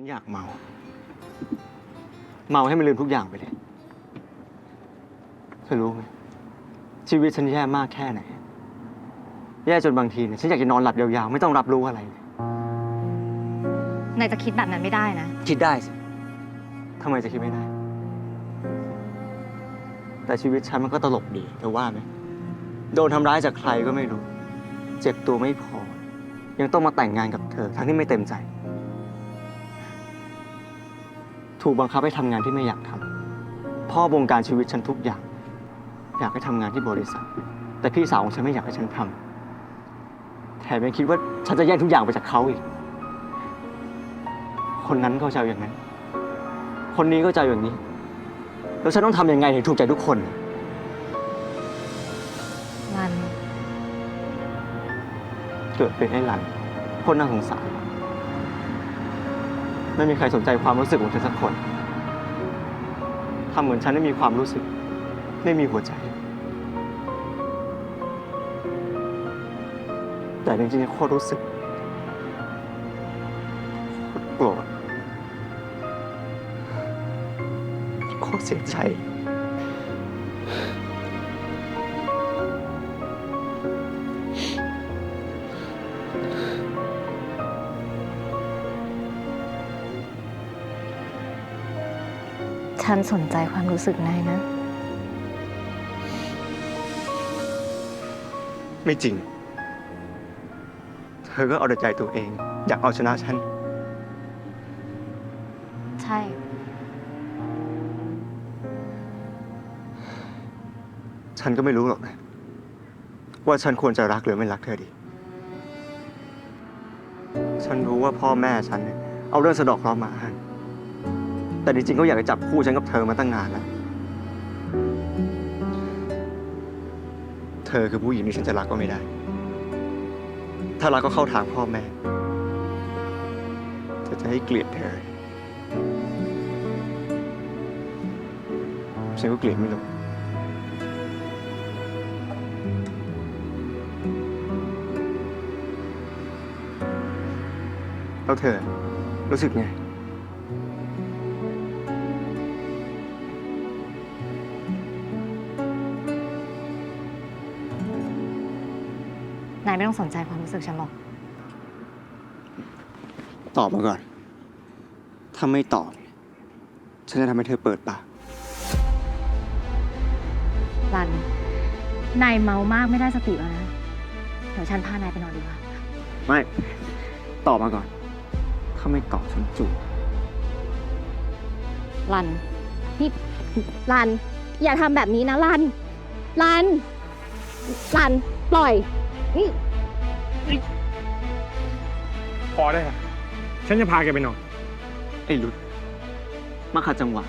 ฉันอยากเมา เมาให้มันลืมทุกอย่างไปเลยเธอรู้ไหมชีวิตฉันแย่มากแค่ไหน แย่จนบางทีเนี่ยฉันอยากจะนอนหลับยาวๆ ไม่ต้องรับรู้อะไรเลยนายจะคิดแบบนั้นไม่ได้นะ คิดได้สิทำไมจะคิดไม่ได้ แต่ชีวิตฉันมันก็ตลกดีเธอว่าไหมโดนทำร้ายจากใครก็ไม่รู้ เจ็บตัวไม่พอ ยังต้องมาแต่งงานกับเธอ ทั้งที่ไม่เต็มใจ ถูกบังคับให้ทำงานที่ไม่อยากทำพ่อบงการชีวิตฉันทุกอย่าง อยากให้ทำงานที่บริษัท แต่พี่สาวของฉันไม่อยากให้ฉันทำแถมยังคิดว่าฉันจะแย่งทุกอย่างไปจากเขาอีก คนนั้นก็จะเอาอย่างนั้น คนนี้ก็จะเอาอย่างนี้ แล้วฉันต้องทำยังไงถึงถูกใจทุกคนมัน เกิดเป็นไอ้หลันคนน่าสงสาร ไม่มีใครสนใจความรู้สึกของฉันสักคนทำเหมือนฉันไม่มีความรู้สึก ไม่มีหัวใจ แต่จริงๆโคตรรู้สึกโคตรโกรธโคตรเสียใจ ฉันสนใจความรู้สึกนายนะ ไม่จริง เธอก็เอาแต่ใจตัวเอง อยากเอาชนะฉัน ใช่ ฉันก็ไม่รู้หรอกนะ ว่าฉันควรจะรักหรือไม่รักเธอดี ฉันรู้ว่าพ่อแม่ฉันเนี่ยเอาเรื่องสะเดอกเคราะห์มาให้ แต่จริงๆก็อยากจะจับคู่ฉันกับเธอมาตั้งนานแล้ว เธอคือผู้หญิงที่ฉันจะรักก็ไม่ได้ ถ้ารักก็เข้าทางพ่อแม่แต่จะให้เกลียดเธอ ฉันก็เกลียดไม่ลงแล้วเธอรู้สึกไง นายไม่ต้องสนใจความรู้สึกฉันหรอก ตอบมาก่อน ถ้าไม่ตอบ ฉันจะทำให้เธอเปิดปากรัน นายเมามากไม่ได้สติแล้วนะ เดี๋ยวฉันพานายไปนอนดีกว่า ไม่ ตอบมาก่อน ถ้าไม่ตอบฉันจูบรัน นี่รัน อย่าทำแบบนี้นะรัน รัน รัน ปล่อยนี่ พอได้ละฉันจะพาแกไปนอน ไอ้รุดมาขัดจังหวะ